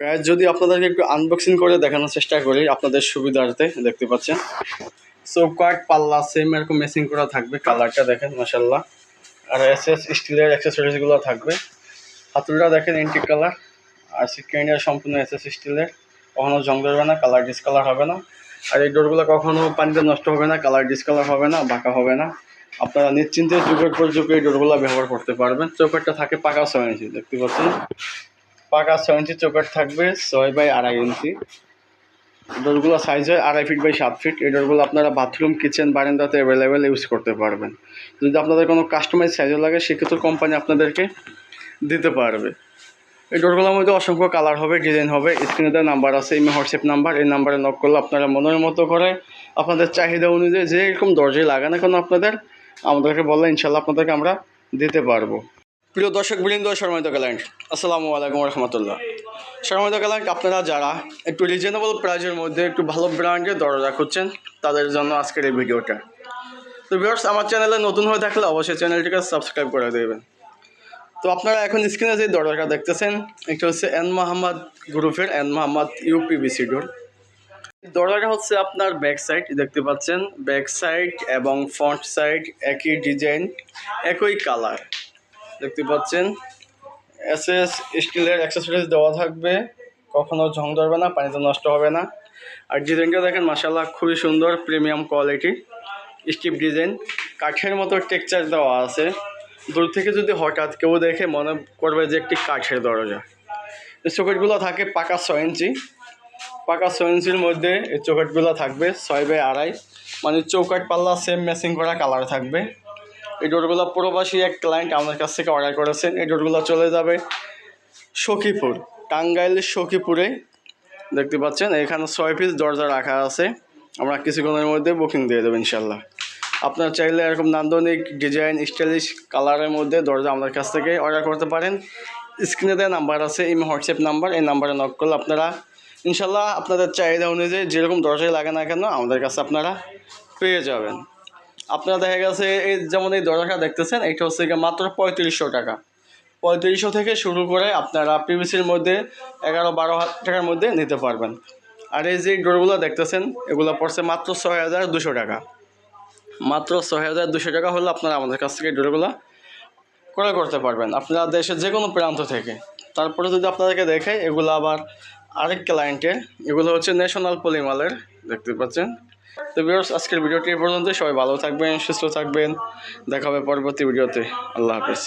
প্রায় যদি আপনাদেরকে একটু আনবক্সিং করে দেখানোর চেষ্টা করি, আপনাদের সুবিধার্থে দেখতে পাচ্ছেন। চৌকাট পাল্লা সেম এরকম মেসিং করা থাকবে কালারটা দেখেন মাসাল্লাহ আর এস এস স্টিলের অ্যাক্সেসরিজগুলো থাকবে। হাতুলটা দেখেন এন্টিক কালার আর সিকেন্ডার সম্পূর্ণ এস এস স্টিলের কখনো জং ধরবে না কালার ডিসকালার হবে না। আর এই ডোরগুলো কখনো পানিতে নষ্ট হবে না কালার ডিসকালার হবে না, বাঁকা হবে না। আপনারা নিশ্চিন্তে যুগের পর যুগে এই ডোরগুলো ব্যবহার করতে পারবেন। চৌকাটটা থাকে পাকা ইঞ্চি, দেখতে পাচ্ছেন? পাকা ছয় ইঞ্চি চৌকাট থাকবে, ছয় বাই আড়াই ইঞ্চি ডোরগুলো সাইজ হয় আড়াই ফিট বাই সাত ফিট এই ডোরগুলো আপনারা বাথরুম কিচেন বারান্দাতে অ্যাভেলেবেল ইউজ করতে পারবেন। যদি আপনাদের কোনো কাস্টমাইজ সাইজও লাগে, সেক্ষেত্রে কোম্পানি আপনাদেরকে দিতে পারবে। এই ডোরগুলোর মধ্যে অসংখ্য কালার হবে ডিজাইন হবে। স্ক্রিনে দেওয়া নাম্বার আছে ইমে হোয়াটসঅ্যাপ নাম্বার এই নাম্বারে নক করলে আপনারা মনের মতো করে আপনাদের চাহিদা অনুযায়ী যে এরকম দরজায় লাগানো কেন আপনাদের, আমাদেরকে বললে ইনশাল্লাহ আপনাদেরকে আমরা দিতে পারব। প্রিয় দর্শক বৃন্দ শর্মিত ক্যালেন্ট আসসালামু আলাইকুম রহমতুল্লাহ। শর্মিত ক্যালেন্ট আপনারা যারা একটু রিজনেবল প্রাইজের মধ্যে একটু ভালো ব্র্যান্ডের দরজা খুঁজছেন, তাদের জন্য আজকের এই ভিডিওটা। তো ভিউয়ার্স আমার চ্যানেলে নতুন হয়ে থাকলে অবশ্যই চ্যানেলটিকে সাবস্ক্রাইব করে দেবেন। তো আপনারা এখন স্ক্রিনে যে দরজাটা দেখতেছেন, এটা হচ্ছে এন মোহাম্মদ গ্রুপের এন মোহাম্মদ ইউপিবিসি ডোর দরজাটা হচ্ছে আপনার ব্যাক সাইড দেখতে পাচ্ছেন? ব্যাক সাইড এবং ফ্রন্ট সাইড একই ডিজাইন একই কালার দেখতে পাচ্ছেন। এস এস স্টিলের অ্যাক্সেসরিজ দেওয়া থাকবে। কখনো ঝং ধরবে না, পানিতে নষ্ট হবে না। আর ডিজাইনটা দেখেন মাসাল্লাহ খুবই সুন্দর প্রিমিয়াম কোয়ালিটি স্টিপ ডিজাইন কাঠের মতো টেক্সচার দেওয়া আছে। দূর থেকে যদি হঠাৎ কেউ দেখে, মনে করবে যে একটি কাঠের দরজা। এই চোখেটগুলো থাকে পাকা ছয় ইঞ্চি। পাকা ছয় ইঞ্চির মধ্যে এই চৌকাটগুলো থাকবে ছয় বাই আড়াই। মানে চৌকাট পাল্লা সেম ম্যাচিং করা কালার থাকবে। এই ডোরগুলো প্রবাসী এক ক্লায়েন্ট আমাদের কাছ থেকে অর্ডার করেছেন। এই ডোরগুলো চলে যাবে সখীপুর, টাঙ্গাইল সখীপুরে। দেখতে পাচ্ছেন, এখানে ছয় পিস দরজা রাখা আছে। আমরা কিছুক্ষণের মধ্যে বুকিং দিয়ে দেবো ইনশাল্লাহ আপনারা চাইলে এরকম নান্দনিক ডিজাইন স্টাইলিশ কালারের মধ্যে দরজা আমাদের কাছ থেকে অর্ডার করতে পারেন। স্ক্রিনে দেওয়া নাম্বার আছে এই হোয়াটসঅ্যাপ নাম্বার এই নাম্বারে নক করলে আপনারা ইনশাল্লাহ আপনাদের চাহিদা অনুযায়ী যেরকম দরজায় লাগে না কেন আমাদের কাছে আপনারা পেয়ে যাবেন। আপনারা দেখা গেছে এই যেমন এই দরজাটা দেখতেছেন, এটা হচ্ছে মাত্র পঁয়ত্রিশশো টাকা। পঁয়ত্রিশশো থেকে শুরু করে আপনারা পিভিসির মধ্যে এগারো বারো হাজার টাকার মধ্যে নিতে পারবেন। আর এই যে ডোরগুলো দেখতেছেন, এগুলো পড়ছে মাত্র ছয় হাজার দুশো টাকা। মাত্র ছয় হাজার দুশো টাকা হলে আপনারা আমাদের কাছ থেকে ডোরগুলো ক্রয় করতে পারবেন, আপনারা দেশের যে কোনো প্রান্ত থেকে। তারপরে যদি আপনাদেরকে দেখে এগুলো আবার আরেক ক্লায়েন্টের এগুলো হচ্ছে ন্যাশনাল পলিমালের দেখতে পাচ্ছেন। তো বিয়ার্স আজকের ভিডিওটি পর্যন্ত সবাই ভালো থাকবেন, সুস্থ থাকবেন। দেখা হবে পরবর্তী ভিডিওতে। আল্লাহ হাফিজ।